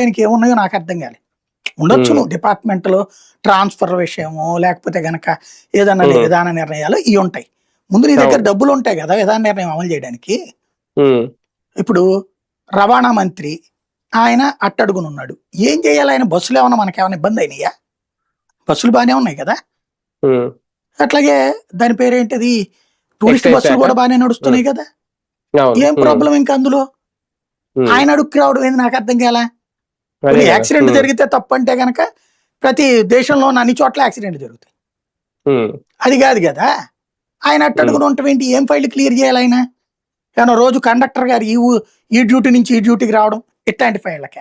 దీనికి ఏమున్నాయో నాకు అర్థం కాలేదు ఉండొచ్చు Hmm. నువ్వు డిపార్ట్మెంట్లో ట్రాన్స్ఫర్ విషయమో లేకపోతే గనక ఏదన్నా Hmm. విధాన నిర్ణయాలు ఇవి ఉంటాయి. ముందు నీ దగ్గర. డబ్బులు ఉంటాయి కదా విధాన నిర్ణయం అమలు చేయడానికి. ఇప్పుడు రవాణా మంత్రి ఆయన అట్టడుగునున్నాడు. ఏం చేయాలి ఆయన? బస్సులు ఏమన్నా మనకేమైనా ఇబ్బంది అయినాయా? బస్సులు బాగానే ఉన్నాయి కదా. అట్లాగే దాని పేరేంటిది టూరిస్ట్ బస్సులు? కూడా బాగానే నడుస్తున్నాయి కదా. ఏం ప్రాబ్లం ఇంకా అందులో? ఆయన అడుక్కి రావడం ఏంది నాకు అర్థం కాల. యాక్సిడెంట్ జరిగితే తప్పు అంటే గనక ప్రతి దేశంలో అన్ని చోట్ల యాక్సిడెంట్ జరుగుతాయి. అది కాదు కదా. ఆయన అట్టు అడుగుని ఉండటం ఏంటి? ఏం ఫైల్ క్లియర్ చేయాలి ఆయన? ఏమన్నా రోజు కండక్టర్ గారు ఈ ఈ డ్యూటీ నుంచి ఈ డ్యూటీకి రావడం ఇట్లాంటి ఫైళ్ళకే?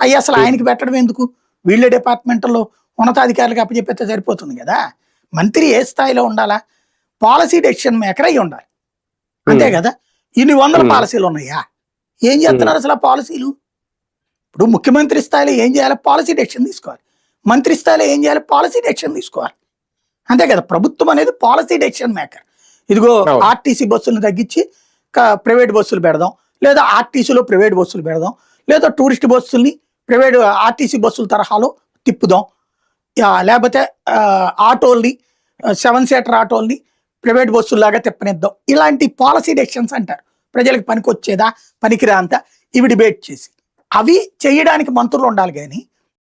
అవి అసలు. ఆయనకి పెట్టడం ఎందుకు? వీళ్ళ డిపార్ట్మెంట్లో ఉన్నతాధికారులకు అప్పచెప్పితే సరిపోతుంది కదా. మంత్రి ఏ స్థాయిలో ఉండాలా? పాలసీ డెసిషన్ మేకర్ అయి ఉండాలి. అంతే కదా. ఇన్ని వందల. పాలసీలు ఉన్నాయా? ఏం చేస్తున్నారు అసలు ఆ పాలసీలు? ఇప్పుడు ముఖ్యమంత్రి స్థాయిలో ఏం చేయాలి? పాలసీ డెసిషన్ తీసుకోవాలి. మంత్రి స్థాయిలో ఏం చేయాలి? పాలసీ డెసిషన్ తీసుకోవాలి. అంతే కదా ప్రభుత్వం అనేది పాలసీ డెసిషన్ మేకర్. ఇదిగో. ఆర్టీసీ బస్సులను తగ్గించి ప్రైవేట్ బస్సులు పెడదాం లేదా ఆర్టీసీలో ప్రైవేట్ బస్సులు పెడదాం లేదా టూరిస్ట్ బస్సుల్ని ప్రైవేట్ ఆర్టీసీ బస్సుల తరహాలో తిప్పుదాం. లేకపోతే ఆటోల్ని సెవెన్ సీటర్ ఆటోల్ని ప్రైవేట్ బస్సుల్లాగా తిప్పనిద్దాం. ఇలాంటి పాలసీ డెసిషన్స్ అంటారు. ప్రజలకు పనికొచ్చేదా పనికిరా అంతా ఇవి డిబేట్ చేసి. అవి చేయడానికి మంత్రులు ఉండాలి కానీ